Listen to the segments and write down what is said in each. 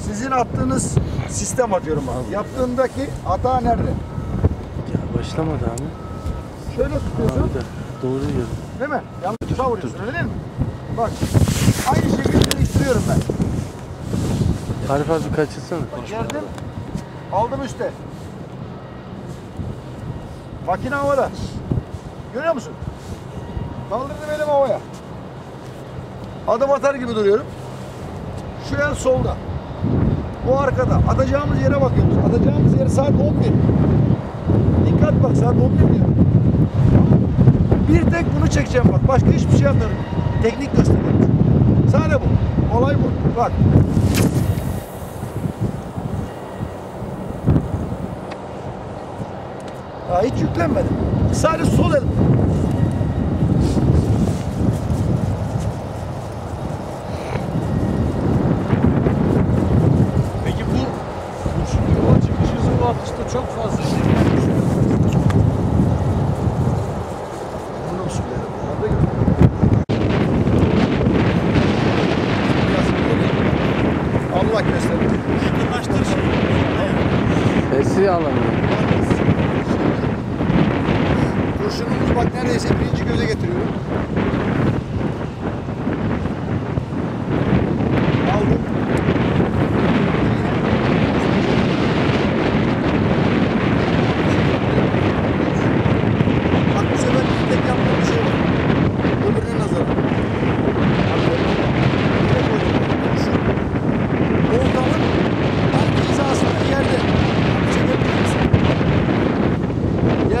Sizin attığınız sistem atıyorum abi. Yaptığındaki hata nerede? Ya başlamadı abi. Şöyle tutuyorsun. Abi de doğru diyor. Değil mi? Yanlış tuşa vuruyorsun öyle değil mi? Bak. Aynı şekilde değiştiriyorum ben. Arif abi kaçırsana. Geldim. Aldım üste. Makine havada. Görüyor musun? Kaldırdım elimi havaya. Adım atar gibi duruyorum. Şu el solda. Bu arkada. Atacağımız yere bakıyoruz. Atacağımız yer saat 11. Dikkat bak saat 11 diyor. Bir tek bunu çekeceğim bak. Başka hiçbir şey yapmıyorum. Teknik gösteriyorum. Sadece bu. Olay bu. Bak. Daha hiç yüklenmedim. Sadece sol elim. Çok fazla. Gör. Allah gösterir. Yakınlaştır şimdi. Esri alamıyor. Kurşunumuz bak neredeyse birinci göze getiriyorum.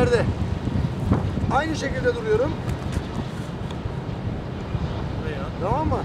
yerde aynı şekilde duruyorum. Tamam mı?